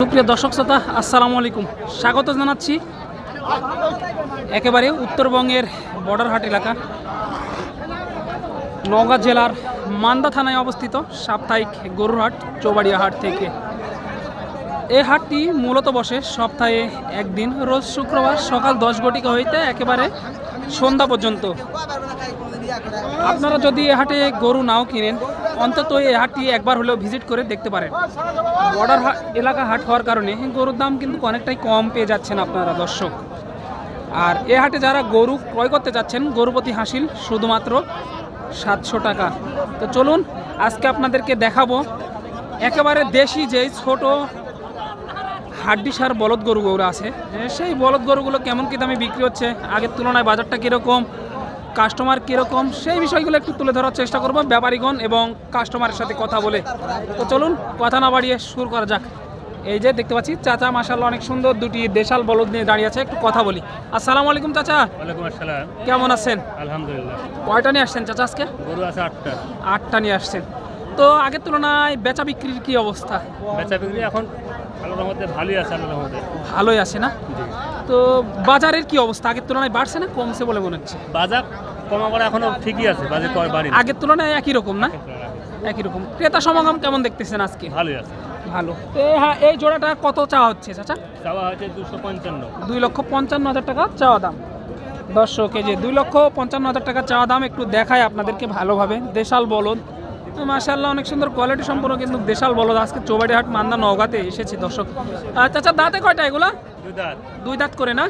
সুপ্রিয় দর্শক শ্রোতা, আসসালামু আলাইকুম। স্বাগত জানাচ্ছি একেবারে উত্তরবঙ্গের বর্ডার হাট এলাকা, নওগাঁ জেলার মান্দা থানায় অবস্থিত সাপ্তাহিক গরুর হাট চৌবাড়িয়া হাট থেকে। এই হাটটি মূলত বসে সপ্তাহে একদিন, রোজ শুক্রবার সকাল দশ ঘটিকা হইতে একেবারে সন্ধ্যা পর্যন্ত। আপনারা যদি এ হাটে গরু নাও কিনেন অন্তত এই হাটটি একবার হলেও ভিজিট করে দেখতে পারেন। বর্ডার এলাকা হাট হওয়ার কারণে গরুর দাম কিন্তু অনেকটাই কম পেয়ে যাচ্ছেন আপনারা দর্শক। আর এ হাটে যারা গরু ক্রয় করতে যাচ্ছেন, গরুপতি হাসিল শুধুমাত্র সাতশো টাকা। তো চলুন, আজকে আপনাদেরকে দেখাবো একেবারে দেশি যেই ছোট হাড্ডি সার বলদ গরু গরু আছে সেই বলদ গরুগুলো কেমন কি দামে বিক্রি হচ্ছে? আগের তুলনায় বাজারটা কীরকম? কাস্টমার কীরকম সেই বিষয়গুলো একটু তুলে ধরার চেষ্টা করব ব্যাপারীগণ এবং কাস্টমারের সাথে কথা বলে। তো চলুন কথা না বাড়িয়ে শুরু করা যাক। এই যে দেখতে পাচ্ছি চাচা মাসাল্লাহ অনেক সুন্দর দুটি দেশাল বলদ নিয়ে দাঁড়িয়ে আছে একটু কথা বলি। আসসালামু আলাইকুম চাচা। ওয়ালাইকুম আসসালাম। কেমন আছেন? আলহামদুলিল্লাহ। কয়টা নিয়ে আসছেন চাচা আজকে? গরু আছে আটটা। আটটা নিয়ে আসছেন। তো আগের তুলনায় বেচা বিক্রির কি অবস্থা? বেচা বিক্রি এখন আল্লাহর মধ্যে ভালোই আছে আল্লাহর মধ্যে ভালোই আছে না? তো বাজারের কি অবস্থা? আগের তুলনায় বাড়ছে না কমছে বলে মনে হচ্ছে? বাজার কমা করা এখনও ঠিকই আছে বাজার বাড়ি আগের তুলনায় একই রকম না? একই রকম। ক্রেতা সমাগম কেমন দেখতেছেন আজকে? ভালোই আছে। ভালো। হ্যাঁ এই জোড়াটা কত চাওয়া হচ্ছে চাচা? চাওয়া হচ্ছে দুশো পঞ্চান্ন। দুই লক্ষ পঞ্চান্ন হাজার টাকা চাওয়া দাম। দর্শক এই যে দুই লক্ষ পঞ্চান্ন হাজার টাকা চাওয়া দাম একটু দেখায় আপনাদেরকে ভালোভাবে। দেশাল বলদ। মাশাল্লাহ অনেক সুন্দর কোয়ালিটি সম্পূর্ণ কিন্তু দেশাল বলদ। আজকে চৌবাড়িহাট মান্দা নওগাঁতে এসেছি দর্শক। চাচা দাঁতে কয়টা এগুলা? দুই দাঁত। করে না?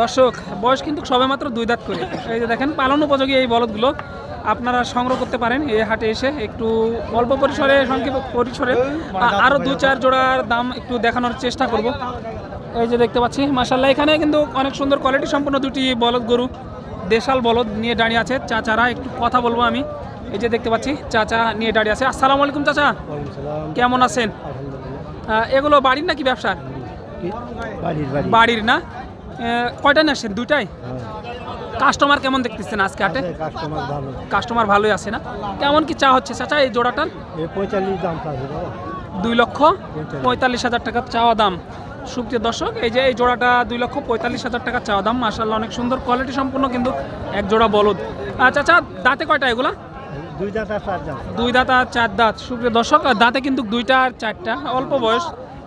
দর্শক বয়স কিন্তু সবেমাত্র দুই দাঁত করে। এই যে দেখেন পালন উপযোগী এই বলদগুলো। আপনারা সংগ্রহ করতে পারেন এই হাটে এসে। একটু অল্প পরিসরে সংক্ষেপ পরিসরে আরও আরও দু চার জোড়ার দাম একটু দেখানোর চেষ্টা করব। এই যে দেখতে পাচ্ছি মাসাল্লাহ এখানে কিন্তু অনেক সুন্দর কোয়ালিটি সম্পন্ন দুটি বলদ গরু দেশাল বলদ নিয়ে দাঁড়িয়ে আছে। চাচারা একটু কথা বলব আমি। এই যে দেখতে পাচ্ছি চাচা নিয়ে দাঁড়িয়ে আছে। আসসালামু আলাইকুম চাচা। কেমন আছেন? এগুলো বাড়ির নাকি ব্যবসার? বাড়ির না? কয়টা নিয়ে আসছেন? দুইটাই কাস্টমার কেমন দেখতেছেন আজকে হাটে? কাস্টমার ভালোই আছে না? কেমন কি চা হচ্ছে চাচা এই জোড়াটার? দুই লক্ষ পঁয়তাল্লিশ। হাজার টাকা চাওয়া দাম। সুপ্রিয় দর্শক এই যে এই জোড়াটা দুই লক্ষ পঁয়তাল্লিশ হাজার টাকা চাওয়া দাম। মাসাল্লাহ অনেক সুন্দর কোয়ালিটি সম্পূর্ণ কিন্তু এক জোড়া বলদ। চাচা দাঁতে কয়টা এগুলা? দুই দাঁত আর চার দাঁত। দুই দাঁত আর চার দাঁত। সুপ্রিয় দর্শক আর দাঁতে কিন্তু দুইটা আর চারটা। অল্প বয়স।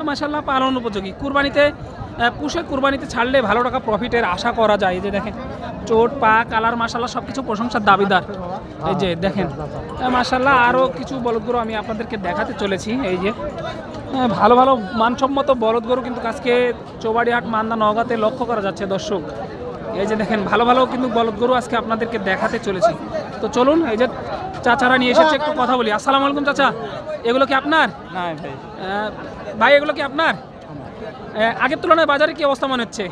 মাসাল্লাহ পালন উপযোগী। কুরবানিতে পুষে কুরবানিতে ছাড়লে ভালো টাকা প্রফিটের আশা করা যায়। যে দেখেন, চোট, পা, কালার মাসাল্লাহ সব কিছু প্রশংসার দাবিদার। এই যে দেখেন মাসাল্লাহ আরও কিছু বলদগুলো আমি আপনাদেরকে দেখাতে চলেছি। এই যে ভালো ভালো মানসম্মত বলদ গরু কিন্তু আজকে চৌবাড়িহাট মান্দা নগাতে লক্ষ্য করা যাচ্ছে দর্শক। এই যে দেখেন ভালো ভালো কিন্তু বলদ গরু আজকে আপনাদেরকে দেখাতে চলেছি। তো চলুন এই যে চাচারা নিয়ে এসেছে একটু কথা বলি। আসসালামু আলাইকুম চাচা এগুলো কি আপনার? না ভাই। আহ, ভাই এগুলো কি আপনার? আগের তুলনায় বাজারে কি অবস্থা মনে হচ্ছে?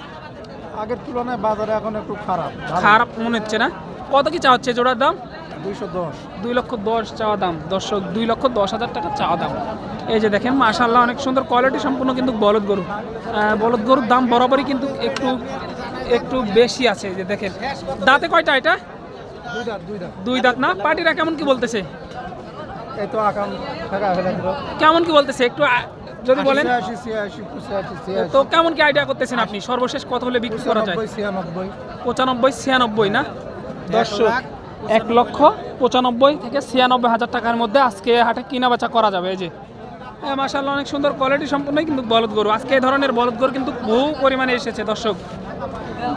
আগের তুলনায় বাজারে এখন একটু খারাপ খারাপ মনে হচ্ছে না? কত কি চা হচ্ছে জোড়ার দাম? দুইশো দশ। দুই লক্ষ দশ চাওয়া দাম। দর্শক দুই লক্ষ দশ হাজার টাকা চাওয়া দাম। এই যে দেখেন মাশাল্লাহ অনেক সুন্দর কোয়ালিটি সম্পূর্ণ কিন্তু বলদ গরু। বলদ গরুর দাম বরাবরই কিন্তু একটু একটু বেশি আছে যে দেখেন। দাঁতে কয়টা এটা? দুই দাঁত না? পার্টিরা কেমন কি বলতেছে? কেমন কি বলতেছে? একটু যদি বলেন। তো কেমন কি আইডিয়া করতেছেন আপনি? সর্বশেষ কত হলে বিক্রি করা যায়? পঁচানব্বই ছিয়ানব্বই। না? দর্শক এক লক্ষ পঁচানব্বই থেকে ছিয়ানব্বই হাজার টাকার মধ্যে আজকে হাটে কিনা বেচা করা যাবে। এই যে হ্যাঁ মাসাল্লাহ অনেক সুন্দর কোয়ালিটি সম্পূর্ণ কিন্তু বলদ গরু। আজকে এই ধরনের বলদ গরু কিন্তু বহু পরিমাণে এসেছে দর্শক।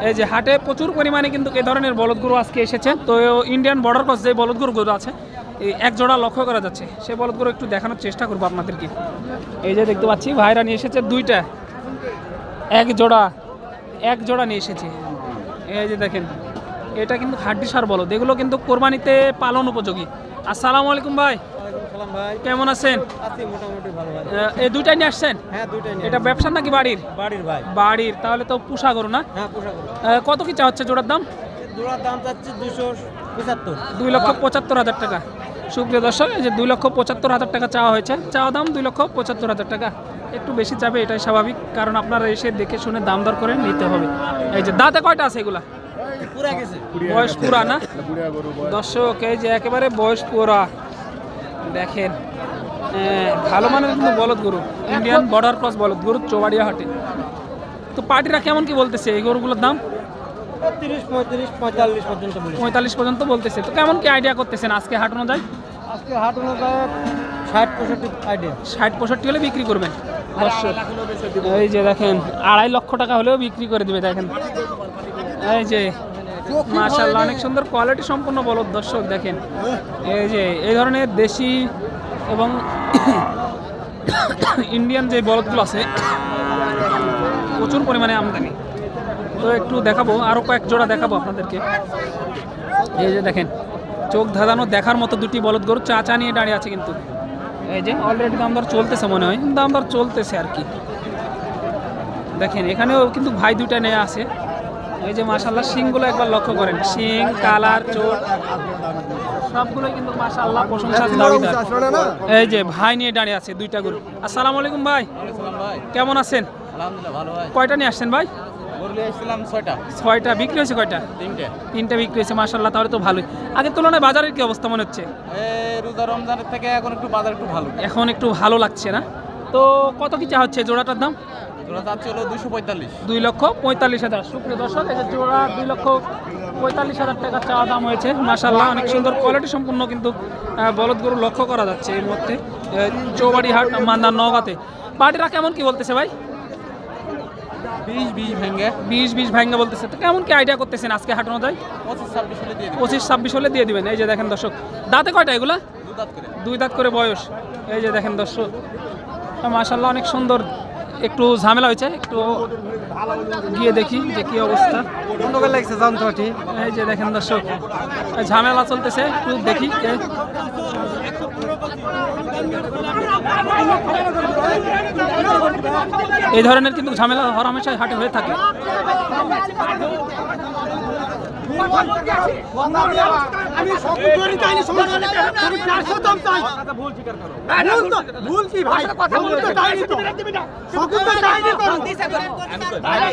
এই যে হাটে প্রচুর পরিমাণে কিন্তু এই ধরনের বলদ গরু আজকে এসেছে। তো ইন্ডিয়ান বর্ডার ক্রস যে বলদ গরু আছে, এই এক জোড়া লক্ষ্য করা যাচ্ছে। সে বলদ গরু একটু দেখানোর চেষ্টা করব আপনাদেরকে। এই যে দেখতে পাচ্ছি, ভাইরা নিয়ে এসেছে দুইটা। এক জোড়া এক জোড়া নিয়ে এসেছে। এই যে দেখেন, এটা কিন্তু হাড্ডি সার বলদ। এগুলো কিন্তু কোরবানিতে পালন উপযোগী। আসসালামু আলাইকুম ভাই। সালাম ভাই। কেমন আছেন? আছি মোটামুটি ভালো ভাই। এই দুইটাই নিয়ে আসছেন? হ্যাঁ দুইটাই এটা ব্যবসার নাকি বাড়ির? বাড়ির ভাই। বাড়ির তাহলে তো পুষা করো না? হ্যাঁ পোশাক আহ, কত কি চা হচ্ছে জোড়ার দাম? জোড়ার দাম চাচ্ছি দুশো পঁচাত্তর। দুই লক্ষ পঁচাত্তর হাজার টাকা। সুপ্রিয় দর্শক এই যে দুই লক্ষ পঁচাত্তর হাজার টাকা চাওয়া হয়েছে চাওয়া দাম দুই লক্ষ পঁচাত্তর হাজার টাকা। একটু বেশি যাবে এটাই স্বাভাবিক কারণ আপনারা এসে দেখে শুনে দাম দর করে নিতে হবে। এই যে দাঁতে কয়টা আছে এগুলা? বয়স পুরা না? দর্শক এই যে একেবারে বয়স পুরা। দেখেন ভালো মানের কিন্তু বলদ গরু। ইন্ডিয়ান বর্ডার ক্রস বলদ গরু চোবাড়িয়া হাটে। তো পার্টিরা কেমন কি বলতেছে এই গরুগুলোর দাম? তিরিশ পঁয়ত্রিশ পঁয়তাল্লিশ পর্যন্ত পঁয়তাল্লিশ পর্যন্ত বলতেছে। তো কেমন কি আইডিয়া করতেছেন আজকে হাট অনুযায়ী? আজকে হাট অনুযায়ী ষাট পঁয়ষট্টি আইডিয়া ষাট পঁয়ষট্টি হলে বিক্রি করবেন। এই যে দেখেন আড়াই লক্ষ টাকা হলেও বিক্রি করে দিবে দেখেন। এই যে মাশাল্লাহ অনেক সুন্দর কোয়ালিটি সম্পন্ন বলদ দর্শক দেখেন। এই যে এই ধরনের দেশি এবং ইন্ডিয়ান যে বলদগুলো আছে প্রচুর পরিমাণে আমদানি। তো একটু দেখাবো আরও কয়েক জোড়া দেখাবো আপনাদেরকে। এই যে দেখেন চোখ ধাঁধানো দেখার মতো দুটি বলদ গরু চা চা নিয়ে দাঁড়িয়ে আছে কিন্তু। এই যে অলরেডি দাম দর চলতেছে মনে হয় দাম দর চলতেছে আর কি। দেখেন এখানেও কিন্তু ভাই দুইটা নিয়ে আছে। এই যে মাশাল্লাহ শিংগুলো একবার লক্ষ্য করেন। শিং কালার চোট সবগুলো কিন্তু মাশাল্লাহ প্রশংসার দাবিদার। এই যে ভাই নিয়ে দাঁড়িয়ে আছে দুইটা গরু। আসসালামু আলাইকুম ভাই। ভাই কেমন আছেন? আলহামদুলিল্লাহ ভালো ভাই কয়টা নিয়ে আসছেন ভাই? ছয়টা। বিক্রি হয়েছে কয়টা? তিনটে। তিনটা বিক্রি হয়েছে তাহলে তো ভালোই। আগের তুলনায় বাজারের কি অবস্থা মনে হচ্ছে? রোজা রমজানের থেকে এখন একটু বাজার একটু ভালো। এখন একটু ভালো লাগছে না? তো কত কি চা হচ্ছে? জোড়াটার দাম? হলো দুশো পঁয়তাল্লিশ। দুই লক্ষ পঁয়তাল্লিশ হাজার। সুপ্রিয় দর্শক এই যে জোড়া দুই লক্ষ পঁয়তাল্লিশ হাজার টাকা চা দাম হয়েছে। মাসাল্লাহ অনেক সুন্দর কোয়ালিটি সম্পূর্ণ কিন্তু বলদ গরু লক্ষ্য করা যাচ্ছে এই মুহূর্তে আহ, চৌবাড়ি হাট মান্দার নগাতে পার্টিরা কেমন কি বলতেছে ভাই? বিশ বিশ ভেঙে বিশ বিশ ভাঙ্গা বলতেছে। তো কেমন কি আইডিয়া করতেছেন আজকে হাট অনুযায়ী? পঁচিশ ছাব্বিশ হলে দিয়ে দিবেন। এই যে দেখেন দর্শক দাঁতে কয়টা এগুলা? দুই দাঁত করে। বয়স। এই যে দেখেন দর্শক মাশাল্লাহ অনেক সুন্দর একটু ঝামেলা হয়েছে একটু গিয়ে দেখি যে কি অবস্থা। অন্ধকার লাগছে যন্ত্রটি এই যে দেখেন দর্শক ঝামেলা চলতেছে একটু দেখি এই ধরনের কিন্তু ঝামেলা হরহামেশাই হাটে হয়ে থাকে। আমি সকল চাইনি সমস্যা তুমি চারশো দাম চাই ভুল তো ভুল কি ভাই সকল তো চাইনি তো সকল তো চাইনি তো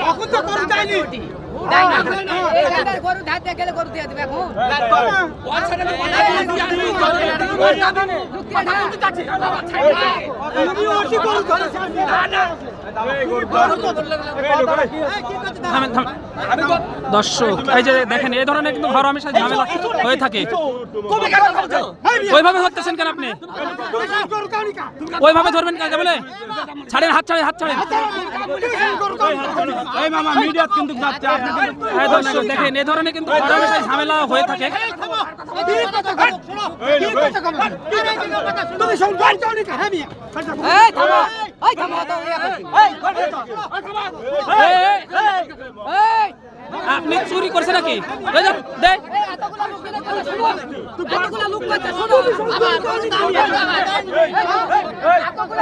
সকল তো করু চাইনি দর্শক এই যে দেখেন এই ধরনের কিন্তু ঘর হরহামেশাই ঝামেলা হয়ে থাকে ওইভাবে ধরতেছেন কেন আপনি ওইভাবে ধরবেন কাকে বলে ছাড়েন হাত ছাড়েন হাত ছাড়েন এই মামা মিডিয়া কিন্তু হ্যাঁ দেখেন এই ধরনের কিন্তু ঝামেলা হয়ে থাকে হ্যাঁ ইয়া করছি আপনি চুরি করছেন নাকি লোক